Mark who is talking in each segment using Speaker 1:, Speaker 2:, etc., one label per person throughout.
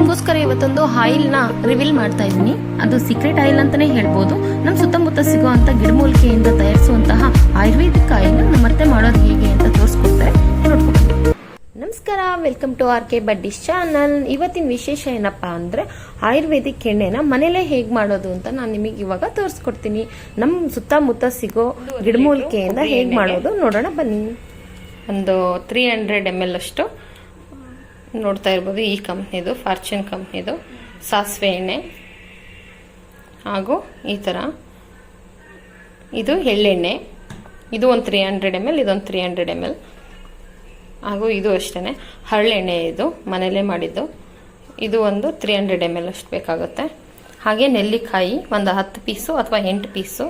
Speaker 1: ನಿಮಗೋಸ್ಕರ ಇವತ್ತೊಂದು ನ ರಿವೀಲ್ ಮಾಡ್ತಾ ಇದ್ದೀನಿ. ಅದು ಸೀಕ್ರೆಟ್ ಆಯಿಲ್ ಅಂತಾನೆ ಹೇಳ್ಬೋದು. ನಮ್ಮ ಸುತ್ತಮುತ್ತ ಸಿಗುವಂತ ಗಿಡಮೂಲಿಕೆಯಿಂದ ತಯಾರಿಸುವಂತಹ ಆಯುರ್ವೇದಿಕ್ ಆಯಿಲ್ ಮತ್ತೆ ಮಾಡೋದು ಹೇಗೆ ಅಂತ ತೋರಿಸ್ಕೊಡ್ತಾರೆ. ನಮಸ್ಕಾರ ವೆಲ್ಕಮ್ ಟು ಆರ್ ಕೆ ಬಡ್ಡಿ ಚಾನಲ್ ಇವತ್ತಿನ ವಿಶೇಷ ಏನಪ್ಪಾ ಅಂದ್ರೆ ಆಯುರ್ವೇದಿಕ್ ಎಣ್ಣೆನ ಮನೇಲೆ ಹೇಗ್ ಮಾಡೋದು ಅಂತ ನಾನು ನಿಮಗೆ ಇವಾಗ ತೋರಿಸ್ಕೊಡ್ತೀನಿ. ನಮ್ಮ ಸುತ್ತಮುತ್ತ ಸಿಗೋ ಗಿಡಮೂಲಿಕೆಯಿಂದ ಹೇಗ್ ಮಾಡೋದು ನೋಡೋಣ ಬನ್ನಿ. ಒಂದು ತ್ರೀ ಹಂಡ್ರೆಡ್ ಎಂ ಎಲ್ ಅಷ್ಟು. ನೋಡ್ತಾ ಇರ್ಬೋದು ಈ ಕಂಪ್ನಿದು ಫಾರ್ಚೂನ್ ಕಂಪ್ನಿದು, ಸಾಸಿವೆ ಎಣ್ಣೆ, ಹಾಗೂ ಈ ಥರ ಇದು ಎಳ್ಳೆಣ್ಣೆ. ಇದು ಒಂದು ತ್ರೀ ಹಂಡ್ರೆಡ್ ಎಂ ಎಲ್ ಇದೊಂದು ತ್ರೀ ಹಂಡ್ರೆಡ್ ಎಂ ಎಲ್ ಹಾಗೂ ಇದು ಅಷ್ಟೇ ಹರಳೆಣ್ಣೆ ಇದು ಮನೆಯಲ್ಲೇ ಮಾಡಿದ್ದು. ಇದು ಒಂದು ತ್ರೀ ಹಂಡ್ರೆಡ್ ಎಂ ಎಲ್ ಅಷ್ಟು ಬೇಕಾಗುತ್ತೆ. ಹಾಗೆ ನೆಲ್ಲಿಕಾಯಿ ಒಂದು ಹತ್ತು ಪೀಸು ಅಥವಾ ಎಂಟು ಪೀಸು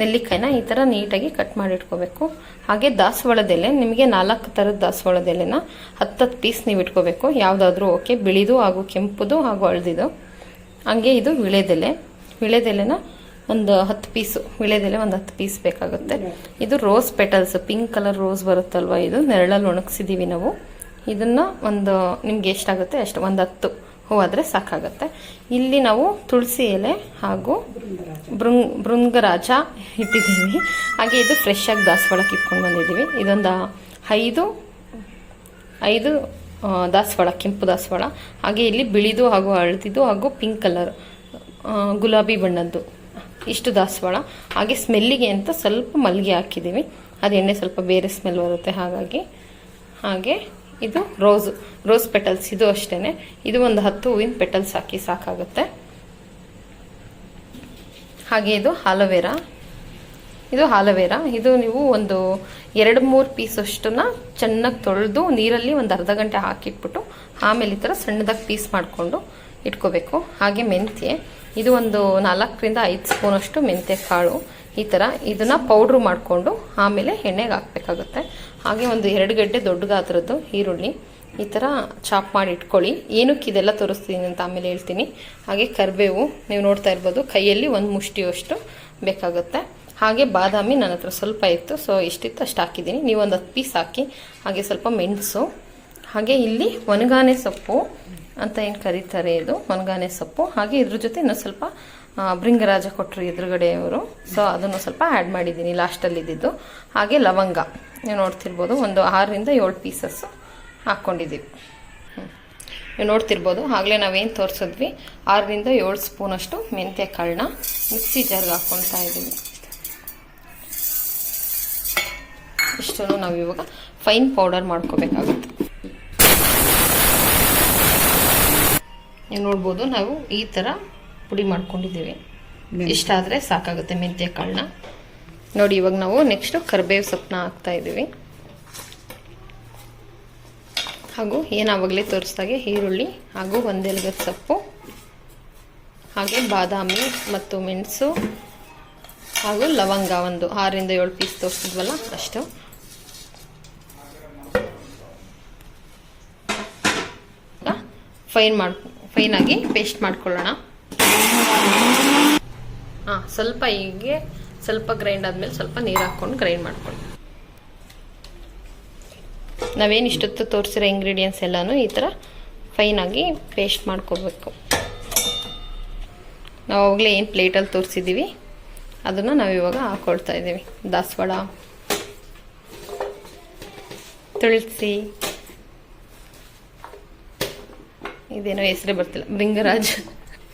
Speaker 1: ನೆಲ್ಲಿಕಾಯಿನ ಈ ಥರ ನೀಟಾಗಿ ಕಟ್ ಮಾಡಿಟ್ಕೋಬೇಕು. ಹಾಗೆ ದಾಸವಾಳದೆಲೆ ನಿಮಗೆ ನಾಲ್ಕು ಥರದ ದಾಸವಾಳದೆಲೆನ ಹತ್ತತ್ತು ಪೀಸ್ ನೀವು ಇಟ್ಕೋಬೇಕು. ಯಾವುದಾದ್ರೂ ಓಕೆ, ಬಿಳಿದು ಹಾಗೂ ಕೆಂಪುದು ಹಾಗೂ ಹಳದಿದು. ಹಾಗೆ ಇದು ವಿಳೆದೆಲೆ. ವಿಳೆದೆಲೆನ ಒಂದು ಹತ್ತು ಪೀಸು ವಿಳೆದೆಲೆ ಒಂದು ಹತ್ತು ಪೀಸ್ ಬೇಕಾಗುತ್ತೆ. ಇದು rose petals pink colour rose ಬರುತ್ತಲ್ವ ಇದು? ನೆರಳಲ್ಲಿ ಒಣಗಿಸಿದ್ದೀವಿ ನಾವು. ಇದನ್ನು ಒಂದು ನಿಮ್ಗೆ ಎಷ್ಟಾಗುತ್ತೆ ಅಷ್ಟು, ಒಂದು ಹತ್ತು. ಹೂವಾದರೆ ಸಾಕಾಗುತ್ತೆ. ಇಲ್ಲಿ ನಾವು ತುಳಸಿ ಎಲೆ ಹಾಗೂ ಬೃಂಗ್ ಬೃಂಗರಾಜ ಇಟ್ಟಿದ್ದೀವಿ. ಹಾಗೆ ಇದು ಫ್ರೆಶ್ ಆಗಿ ದಾಸವಾಳಕ್ಕೆ ಇಟ್ಕೊಂಡು ಬಂದಿದ್ದೀವಿ. ಇದೊಂದು ಐದು ಐದು ದಾಸವಾಳ, ಕೆಂಪು ದಾಸವಾಳ. ಹಾಗೆ ಇಲ್ಲಿ ಬಿಳಿದು ಹಾಗೂ ಹಳದಿದು ಹಾಗೂ ಪಿಂಕ್ ಕಲರ್ ಗುಲಾಬಿ ಬಣ್ಣದ್ದು ಇಷ್ಟು ದಾಸವಾಳ. ಹಾಗೆ ಸ್ಮೆಲ್ಲಿಗೆ ಅಂತ ಸ್ವಲ್ಪ ಮಲ್ಲಿಗೆ ಹಾಕಿದ್ದೀವಿ. ಅದು ಎಣ್ಣೆ ಸ್ವಲ್ಪ ಬೇರೆ ಸ್ಮೆಲ್ ಬರುತ್ತೆ ಹಾಗಾಗಿ. ಹಾಗೆ ಇದು ರೋಸ್ ರೋಸ್ ಪೆಟಲ್ಸ್. ಇದು ಅಷ್ಟೇ ಇದು ಒಂದು ಹತ್ತು ಹೂವಿನ ಪೆಟಲ್ಸ್ ಹಾಕಿ ಸಾಕಾಗುತ್ತೆ. ಹಾಗೆ ಇದು ಆಲೋವೆರಾ. ಇದು ಆಲೋವೆರಾ. ಇದು ನೀವು ಒಂದು ಎರಡು ಮೂರು ಪೀಸ್ ಅಷ್ಟನ್ನ ಚೆನ್ನಾಗಿ ತೊಳೆದು ನೀರಲ್ಲಿ ಒಂದು ಅರ್ಧ ಗಂಟೆ ಹಾಕಿಟ್ಬಿಟ್ಟು ಆಮೇಲೆ ಈ ಥರ ಸಣ್ಣದಾಗಿ ಪೀಸ್ ಮಾಡಿಕೊಂಡು ಇಟ್ಕೋಬೇಕು. ಹಾಗೆ ಮೆಂತ್ಯೆ. ಇದು ಒಂದು ನಾಲ್ಕರಿಂದ ಐದು ಸ್ಪೂನ್ ಅಷ್ಟು ಮೆಂತ್ಯ ಕಾಳು. ಈ ಥರ ಇದನ್ನ ಪೌಡ್ರ್ ಮಾಡಿಕೊಂಡು ಆಮೇಲೆ ಎಣ್ಣೆಗೆ ಹಾಕಬೇಕಾಗುತ್ತೆ. ಹಾಗೆ ಒಂದು ಎರಡು ಗಡ್ಡೆ ದೊಡ್ಡ ಗಾತ್ರದ್ದು ಈರುಳ್ಳಿ ಈ ಥರ ಚಾಪ್ ಮಾಡಿ ಇಟ್ಕೊಳ್ಳಿ. ಏನಕ್ಕೆ ಇದೆಲ್ಲ ತೋರಿಸ್ತೀನಿ ಅಂತ ಆಮೇಲೆ ಹೇಳ್ತೀನಿ. ಹಾಗೆ ಕರಿಬೇವು, ನೀವು ನೋಡ್ತಾ ಇರ್ಬೋದು, ಕೈಯಲ್ಲಿ ಒಂದು ಮುಷ್ಟಿಯಷ್ಟು ಬೇಕಾಗುತ್ತೆ. ಹಾಗೆ ಬಾದಾಮಿ ನನ್ನ ಹತ್ರ ಸ್ವಲ್ಪ ಇತ್ತು ಸೊ ಇಷ್ಟಿತ್ತು, ಅಷ್ಟು ಹಾಕಿದ್ದೀನಿ. ನೀವು ಒಂದು ಹತ್ತು ಪೀಸ್ ಹಾಕಿ, ಹಾಗೆ ಸ್ವಲ್ಪ ಮೆಣಸು. ಹಾಗೆ ಇಲ್ಲಿ ಒಣಗಾನೆ ಸೊಪ್ಪು ಅಂತ ಏನು ಕರೀತಾರೆ ಇದು? ಒಣಗಾನೆ ಸೊಪ್ಪು. ಹಾಗೆ ಇದ್ರ ಜೊತೆ ಇನ್ನೊಂದು ಸ್ವಲ್ಪ ಭೃಂಗರಾಜ ಕೊಟ್ಟರು ಎದುರುಗಡೆಯವರು. ಸೊ ಅದನ್ನು ಸ್ವಲ್ಪ ಆ್ಯಡ್ ಮಾಡಿದ್ದೀನಿ ಲಾಸ್ಟಲ್ಲಿ ಇದ್ದಿದ್ದು. ಹಾಗೆ ಲವಂಗ. ನೀವು ನೋಡ್ತಿರ್ಬೋದು, ಒಂದು ಆರರಿಂದ ಏಳು ಪೀಸಸ್ಸು ಹಾಕ್ಕೊಂಡಿದ್ದೀವಿ. ನೀವು ನೋಡ್ತಿರ್ಬೋದು, ಆಗಲೇ ನಾವೇನು ತೋರಿಸಿದ್ವಿ? ಆರರಿಂದ ಏಳು ಸ್ಪೂನಷ್ಟು ಮೆಂತ್ಯ ಕಾಳನ್ನ ಮಿಕ್ಸಿ ಜಾರ್ಗೆ ಹಾಕ್ಕೊಳ್ತಾ ಇದ್ದೀವಿ. ಇಷ್ಟನ್ನು ನಾವು ಇವಾಗ ಫೈನ್ ಪೌಡರ್ ಮಾಡ್ಕೋಬೇಕಾಗುತ್ತೆ. ನೀವು ನೋಡ್ಬೋದು, ನಾವು ಈ ಥರ ಪುಡಿ ಮಾಡ್ಕೊಂಡಿದ್ದೀವಿ. ಇಷ್ಟ ಆದರೆ ಸಾಕಾಗುತ್ತೆ ಮೆಂತ್ಯ ಕಾಳನ್ನ. ನೋಡಿ ಇವಾಗ ನಾವು ನೆಕ್ಸ್ಟ್ ಕರಿಬೇವು ಸೊಪ್ಪನ್ನ ಹಾಕ್ತಾ ಇದ್ದೀವಿ. ಹಾಗೂ ಏನಾವಾಗಲೇ ತೋರಿಸ್ದಾಗೆ ಈರುಳ್ಳಿ ಹಾಗೂ ಒಂದೆಲಗದ ಸೊಪ್ಪು ಹಾಗೆ ಬಾದಾಮಿ ಮತ್ತು ಮೆಣಸು ಹಾಗೂ ಲವಂಗ ಒಂದು ಆರಿಂದ ಏಳು ಪೀಸ್ ತೋರಿಸಿದ್ವಲ್ಲ ಅಷ್ಟು. ಫೈನ್ ಮಾಡ್ ಫೈನಾಗಿ ಪೇಸ್ಟ್ ಮಾಡ್ಕೊಳ್ಳೋಣ. ಹಾಂ ಸ್ವಲ್ಪ ಹೀಗೆ ಸ್ವಲ್ಪ ಗ್ರೈಂಡ್ ಆದಮೇಲೆ ಸ್ವಲ್ಪ ನೀರು ಹಾಕೊಂಡು ಗ್ರೈಂಡ್ ಮಾಡ್ಕೊಳ್ಳಿ. ನಾವೇನು ಇಷ್ಟೊತ್ತು ತೋರಿಸಿರೋ ಇಂಗ್ರೀಡಿಯೆಂಟ್ಸ್ ಎಲ್ಲನೂ ಈ ಥರ ಫೈನಾಗಿ ಪೇಸ್ಟ್ ಮಾಡ್ಕೋಬೇಕು. ನಾವು ಅವಾಗಲೇ ಏನು ಪ್ಲೇಟಲ್ಲಿ ತೋರಿಸಿದ್ದೀವಿ ಅದನ್ನು ನಾವು ಇವಾಗ ಹಾಕ್ಕೊಳ್ತಾ ಇದ್ದೀವಿ ದಾಸವಾಳ ತುಳಸಿ ಇದೇನೋ ಹೆಸರೇ ಬರ್ತಿಲ್ಲ ಬೃಂಗರಾಜ್.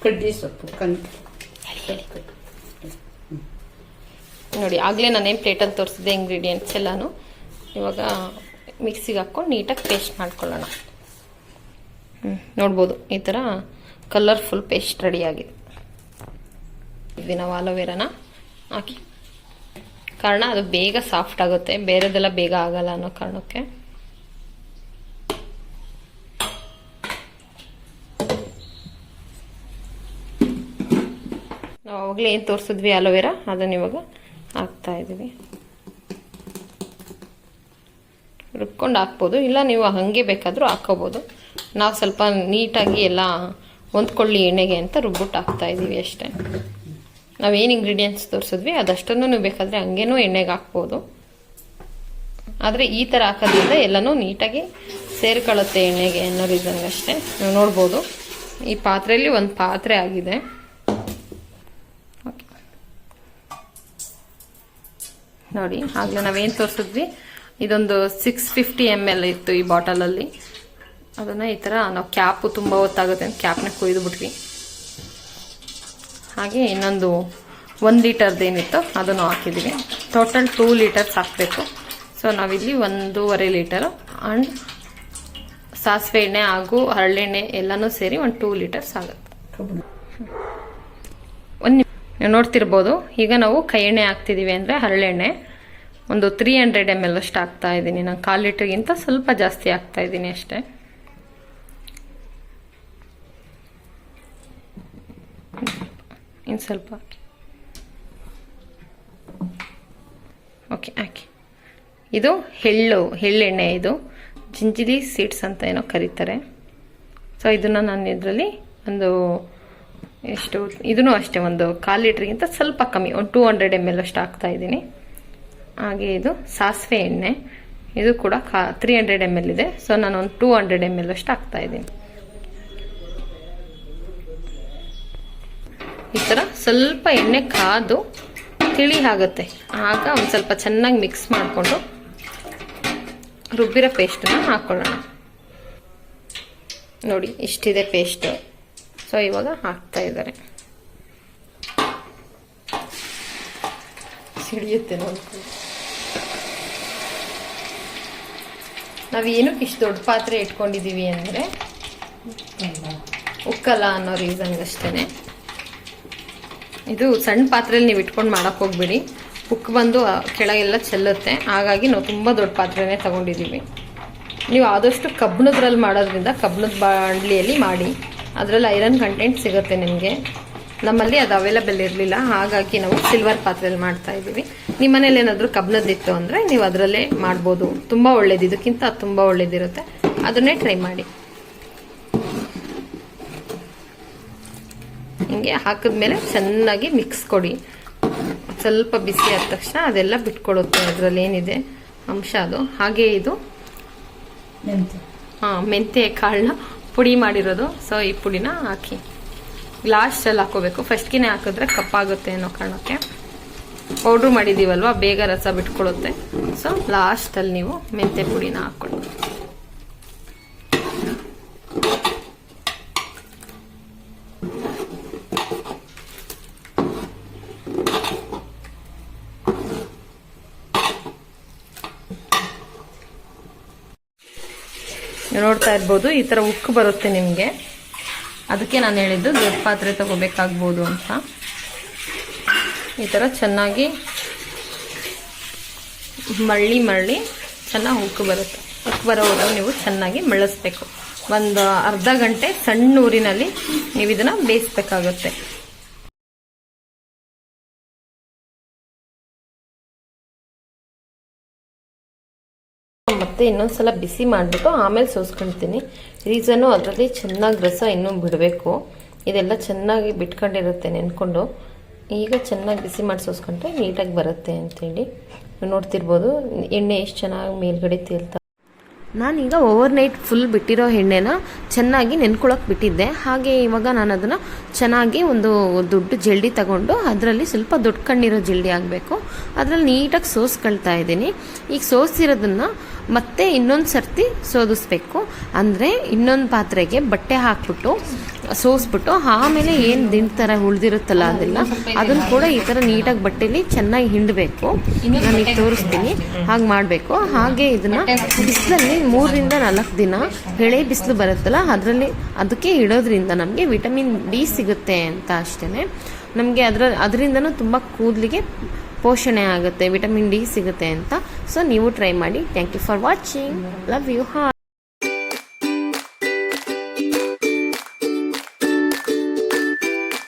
Speaker 2: ಕಡ್ಡಿ ಸೊಪ್ಪು ಕಂದು
Speaker 1: ಹೇಳಿ. ನೋಡಿ, ಆಗಲೇ ನಾನೇನು ಪ್ಲೇಟಲ್ಲಿ ತೋರಿಸಿದೆ ಇಂಗ್ರೀಡಿಯೆಂಟ್ಸ್ ಎಲ್ಲನೂ. ಇವಾಗ ಮಿಕ್ಸಿಗೆ ಹಾಕ್ಕೊಂಡು ನೀಟಾಗಿ ಪೇಸ್ಟ್ ಮಾಡ್ಕೊಳ್ಳೋಣ. ಹ್ಞೂ ನೋಡ್ಬೋದು. ಈ ಥರ ಕಲರ್ಫುಲ್ ಪೇಸ್ಟ್ ರೆಡಿಯಾಗಿದೆ ಇದು ನಾವು ಆಲೋವೆರಾನ ಹಾಕಿ. ಕಾರಣ, ಅದು ಬೇಗ ಸಾಫ್ಟ್ ಆಗುತ್ತೆ. ಬೇರೆದೆಲ್ಲ ಬೇಗ ಆಗಲ್ಲ ಅನ್ನೋ ಕಾರಣಕ್ಕೆ. ನಾವು ಅವಾಗಲೇ ಏನು ತೋರಿಸಿದ್ವಿ ಆಲೋವೆರಾ ಅದನ್ನು ಇವಾಗ ಹಾಕ್ತಾ ಇದ್ದೀವಿ. ರುಬ್ಕೊಂಡು ಹಾಕ್ಬೋದು. ಇಲ್ಲ, ನೀವು ಹಾಗೆ ಬೇಕಾದರೂ ಹಾಕೋಬೋದು ನಾವು ಸ್ವಲ್ಪ ನೀಟಾಗಿ ಎಲ್ಲ ಹೊಂದ್ಕೊಳ್ಳಿ ಎಣ್ಣೆಗೆ ಅಂತ ರುಬ್ಬಿಟ್ಟು ಹಾಕ್ತಾ ಇದ್ದೀವಿ ಅಷ್ಟೇ. ನಾವೇನು ಇಂಗ್ರೀಡಿಯೆಂಟ್ಸ್ ತೋರಿಸಿದ್ವಿ? ಅದಷ್ಟನ್ನು ನೀವು ಬೇಕಾದರೆ ಹಂಗೇನೂ ಎಣ್ಣೆಗೆ ಹಾಕ್ಬೋದು. ಆದರೆ ಈ ಥರ ಹಾಕೋದ್ರಿಂದ ಎಲ್ಲನೂ ನೀಟಾಗಿ ಸೇರ್ಕೊಳ್ಳುತ್ತೆ ಎಣ್ಣೆಗೆ ಅನ್ನೋ ರೀಸನ್ಗೆ ಅಷ್ಟೇ. ನೀವು ನೋಡ್ಬೋದು. ಈ ಪಾತ್ರೆಯಲ್ಲಿ ಒಂದು ಪಾತ್ರೆ ಆಗಿದೆ. ನೋಡಿ, ಆಗಲೇ ನಾವೇನು ತೋರಿಸಿದ್ವಿ? ಇದೊಂದು ಸಿಕ್ಸ್ ಫಿಫ್ಟಿ ಎಂ ಎಲ್ ಇತ್ತು ಈ ಬಾಟಲಲ್ಲಿ. ಅದನ್ನು ಈ ಥರ ನಾವು ಕ್ಯಾಪು ತುಂಬ ಹೊತ್ತಾಗುತ್ತೆ ಅಂತ ಕ್ಯಾಪ್ನ ಕೊಯ್ದು ಬಿಟ್ವಿ. ಹಾಗೆ ಇನ್ನೊಂದು ಒಂದು ಲೀಟರ್ದು ಏನಿತ್ತು ಅದನ್ನು ಹಾಕಿದ್ದೀವಿ ಟೋಟಲ್ ಟೂ ಲೀಟರ್ಸ್ ಹಾಕಬೇಕು. ಸೊ ನಾವಿಲ್ಲಿ ಒಂದೂವರೆ ಲೀಟರು ಆ್ಯಂಡ್ ಸಾಸಿವೆ ಎಣ್ಣೆ ಹಾಗೂ ಹರಳೆಣ್ಣೆ ಎಲ್ಲನೂ ಸೇರಿ ಒಂದು ಟೂ ಲೀಟರ್ಸ್ ಆಗುತ್ತೆ. ನೀವು ನೋಡ್ತಿರ್ಬೋದು. ಈಗ ನಾವು ಕೈ ಎಣ್ಣೆ ಹಾಕ್ತಿದ್ದೀವಿ ಅಂದರೆ ಹರಳೆಣ್ಣೆ. ಒಂದು ತ್ರೀ ಹಂಡ್ರೆಡ್ ಎಂ ಎಲ್ ಅಷ್ಟು ಹಾಕ್ತಾ ಇದ್ದೀನಿ. ನಾನು ಕಾಲು ಲೀಟ್ರಿಗಿಂತ ಸ್ವಲ್ಪ ಜಾಸ್ತಿ ಹಾಕ್ತಾ ಇದ್ದೀನಿ ಅಷ್ಟೇ. ಇನ್ನು ಸ್ವಲ್ಪ ಹಾಕಿ. ಓಕೆ ಹಾಕಿ. ಇದು ಎಳ್ಳು, ಎಳ್ಳೆಣ್ಣೆ ಇದು. ಜಿಂಜಿಲಿ ಸೀಡ್ಸ್ ಅಂತ ಏನೋ ಕರೀತಾರೆ. ಸೊ ಇದನ್ನು ನಾನು ಇದರಲ್ಲಿ ಒಂದು ಎಷ್ಟು? ಇದೂ ಅಷ್ಟೇ ಒಂದು ಕಾಲು ಲೀಟ್ರಿಗಿಂತ ಸ್ವಲ್ಪ ಕಮ್ಮಿ, ಒಂದು ಟೂ ಹಂಡ್ರೆಡ್ ಎಂ ಎಲ್ ಅಷ್ಟು ಹಾಕ್ತಾ ಇದ್ದೀನಿ. ಹಾಗೆ ಇದು ಸಾಸಿವೆ ಎಣ್ಣೆ. ಇದು ಕೂಡ ಕಾ ತ್ರೀ ಹಂಡ್ರೆಡ್ ಎಂ ಎಲ್ ಇದೆ. ಸೊ ನಾನು ಒಂದು ಟೂ ಹಂಡ್ರೆಡ್ ಎಂ ಎಲ್ ಅಷ್ಟು ಹಾಕ್ತಾ ಇದ್ದೀನಿ. ಈ ಥರ ಸ್ವಲ್ಪ ಎಣ್ಣೆ ಕಾದು ತಿಳಿ ಆಗುತ್ತೆ. ಆಗ ಒಂದು ಸ್ವಲ್ಪ ಚೆನ್ನಾಗಿ ಮಿಕ್ಸ್ ಮಾಡಿಕೊಂಡು ರುಬ್ಬಿರೋ ಪೇಸ್ಟನ್ನು ಹಾಕ್ಕೊಳ್ಳೋಣ ನೋಡಿ, ಇಷ್ಟಿದೆ ಪೇಸ್ಟ್ ಸೊ ಇವಾಗ ಹಾಕ್ತಾ ಇದ್ದಾರೆ. ಸಿಡಿಯುತ್ತೆ ನೋಡ್ಕೊಂಡು ನಾವು ಏನಕ್ಕೆ ಇಷ್ಟು ದೊಡ್ಡ ಪಾತ್ರೆ ಇಟ್ಕೊಂಡಿದ್ದೀವಿ ಅಂದರೆ ಉಕ್ಕಲ್ಲ ಅನ್ನೋ ರೀಸನ್ಗಷ್ಟೇ ಇದು ಸಣ್ಣ ಪಾತ್ರೆಯಲ್ಲಿ ನೀವು ಇಟ್ಕೊಂಡು ಮಾಡೋಕ್ಕೆ ಹೋಗ್ಬೇಡಿ. ಉಕ್ಕು ಬಂದು ಕೆಳಗೆಲ್ಲ ಚೆಲ್ಲುತ್ತೆ. ಹಾಗಾಗಿ ನಾವು ತುಂಬ ದೊಡ್ಡ ಪಾತ್ರೆನೇ ತೊಗೊಂಡಿದ್ದೀವಿ ನೀವು ಆದಷ್ಟು ಕಬ್ಬಣದ್ರಲ್ಲಿ ಮಾಡೋದ್ರಿಂದ ಕಬ್ಬಣದ ಬಾಂಡ್ಲಿಯಲ್ಲಿ ಮಾಡಿ. ಅದರಲ್ಲಿ ಐರನ್ ಕಂಟೆಂಟ್ ಸಿಗುತ್ತೆ ನಿಮಗೆ. ನಮ್ಮಲ್ಲಿ ಅದು ಅವೈಲಬಲ್ ಇರಲಿಲ್ಲ ಹಾಗಾಗಿ ನಾವು ಸಿಲ್ವರ್ ಪಾತ್ರೆಯಲ್ಲಿ ಮಾಡ್ತಾ ಇದ್ದೀವಿ. ನಿಮ್ಮ ಮನೇಲಿ ಏನಾದರೂ ಕಬ್ಬಿಣದಿತ್ತು ಅಂದರೆ ನೀವು ಅದರಲ್ಲೇ ಮಾಡ್ಬೋದು. ತುಂಬ ಒಳ್ಳೇದು ಇದಕ್ಕಿಂತ ಅದು ತುಂಬ ಒಳ್ಳೇದಿರುತ್ತೆ. ಅದನ್ನೇ ಟ್ರೈ ಮಾಡಿ. ಹಿಂಗೆ ಹಾಕಿದ್ಮೇಲೆ ಚೆನ್ನಾಗಿ ಮಿಕ್ಸ್ ಕೊಡಿ. ಸ್ವಲ್ಪ ಬಿಸಿ ಆದ ತಕ್ಷಣ ಅದೆಲ್ಲ ಬಿಟ್ಕೊಡುತ್ತೆ ಅದರಲ್ಲಿ ಏನಿದೆ ಅಂಶ ಅದು. ಹಾಗೆ ಇದು. ಹಾಂ ಮೆಂತ್ಯ ಕಾಳನ್ನ ಪುಡಿ ಮಾಡಿರೋದು. ಸೊ ಈ ಪುಡಿನ ಹಾಕಿ. ಲಾಸ್ಟಲ್ಲಿ ಹಾಕೋಬೇಕು. ಫಸ್ಟ್ಗಿನೇ ಹಾಕಿದ್ರೆ ಕಪ್ಪಾಗುತ್ತೆ ಅನ್ನೋ ಕಾರಣಕ್ಕೆ. ಪೌಡ್ರ್ ಮಾಡಿದ್ದೀವಲ್ವ ಬೇಗ ರಸ ಬಿಟ್ಕೊಳ್ಳುತ್ತೆ ಸೊ ಲಾಸ್ಟಲ್ಲಿ ನೀವು ಮೆಂತೆ ಪುಡಿನ ಹಾಕ್ಕೊಳ್ಳಿ. ನೋಡ್ತಾ ಇರ್ಬೋದು. ಈ ಥರ ಉಕ್ಕು ಬರುತ್ತೆ ನಿಮಗೆ. ಅದಕ್ಕೆ ನಾನು ಹೇಳಿದ್ದು ದೊಡ್ಡ ಪಾತ್ರೆ ತಗೋಬೇಕಾಗ್ಬೋದು ಅಂತ. ಈ ಥರ ಚೆನ್ನಾಗಿ ಮಳ್ಳಿ ಮಳ್ಳಿ ಚೆನ್ನಾಗಿ ಉಕ್ಕು ಬರುತ್ತೆ. ಉಕ್ಕು ಬರೋದು ನೀವು ಚೆನ್ನಾಗಿ ಮಳಸ್ಬೇಕು ಒಂದು ಅರ್ಧ ಗಂಟೆ ಸಣ್ಣ ಊರಿನಲ್ಲಿ ನೀವು ಇದನ್ನು ಬೇಯಿಸ್ಬೇಕಾಗುತ್ತೆ. ಮತ್ತೆ ಇನ್ನೊಂದ್ಸಲ ಬಿಸಿ ಮಾಡಿಬಿಟ್ಟು ಆಮೇಲೆ ಸೋಸ್ಕೊಳ್ತೀನಿ ರೀಸನ್ನು ಅದರಲ್ಲಿ ಚೆನ್ನಾಗಿ ರಸ ಇನ್ನೂ ಬಿಡಬೇಕು. ಇದೆಲ್ಲ ಚೆನ್ನಾಗಿ ಬಿಟ್ಕೊಂಡಿರುತ್ತೆ ನೆನ್ಕೊಂಡು. ಈಗ ಚೆನ್ನಾಗಿ ಬಿಸಿ ಮಾಡಿ ಸೋಸ್ಕೊಂಡ್ರೆ ನೀಟಾಗಿ ಬರುತ್ತೆ ನೀವು ನೋಡ್ತಿರ್ಬೋದು, ಎಣ್ಣೆ ಎಷ್ಟು ಚೆನ್ನಾಗಿ ಮೇಲ್ಗಡೆ ತೇಲ್ತಾ ನಾನೀಗ ಓವರ್ ನೈಟ್ ಫುಲ್ ಬಿಟ್ಟಿರೋ ಎಣ್ಣೆನ ಚೆನ್ನಾಗಿ ನೆನ್ಕೊಳಕ್ಕೆ ಬಿಟ್ಟಿದ್ದೆ. ಹಾಗೆ ಇವಾಗ ನಾನು ಅದನ್ನು ಚೆನ್ನಾಗಿ ಒಂದು ದೊಡ್ಡ ಜಲ್ಡಿ ತಗೊಂಡು ಅದರಲ್ಲಿ ಸ್ವಲ್ಪ ದೊಡ್ಡ ಕಣ್ಣಿರೋ ಜಲ್ಡಿ ಆಗಬೇಕು. ಅದರಲ್ಲಿ ನೀಟಾಗಿ ಸೋಸ್ಕೊಳ್ತಾ ಇದ್ದೀನಿ. ಈಗ ಸೋಸಿರೋದನ್ನು ಮತ್ತೆ ಇನ್ನೊಂದು ಸರ್ತಿ ಸೋದಿಸ್ಬೇಕು. ಅಂದರೆ ಇನ್ನೊಂದು ಪಾತ್ರೆಗೆ ಬಟ್ಟೆ ಹಾಕ್ಬಿಟ್ಟು ಸೋಸ್ಬಿಟ್ಟು ಆಮೇಲೆ ಏನು ದಿನ ಥರ ಉಳಿದಿರುತ್ತಲ್ಲ ಅದೆಲ್ಲ ಅದನ್ನು ಕೂಡ ಈ ಥರ ನೀಟಾಗಿ ಬಟ್ಟೆಲಿ ಚೆನ್ನಾಗಿ ಹಿಂಡಬೇಕು. ನಾನೀಗ ತೋರಿಸ್ತೀನಿ. ಹಾಗೆ ಮಾಡಬೇಕು. ಹಾಗೆ ಇದನ್ನು ಬಿಸಿಲಲ್ಲಿ ಮೂರರಿಂದ ನಾಲ್ಕು ದಿನ ಎಳೆ ಬಿಸಿಲು ಬರುತ್ತಲ್ಲ ಅದರಲ್ಲಿ ಅದಕ್ಕೆ ಇಡೋದ್ರಿಂದ ನಮಗೆ ವಿಟಮಿನ್ ಡಿ ಸಿಗುತ್ತೆ ಅಂತ ಅಷ್ಟೇ ನಮಗೆ ಅದರ ಅದರಿಂದನೂ ತುಂಬ ಕೂದಲಿಗೆ ಪೋಷಣೆ ಆಗುತ್ತೆ, ವಿಟಮಿನ್ ಡಿ ಸಿಗುತ್ತೆ ಅಂತ. ಸೊ ನೀವು ಟ್ರೈ ಮಾಡಿ. Thank you for watching love you ಹಾ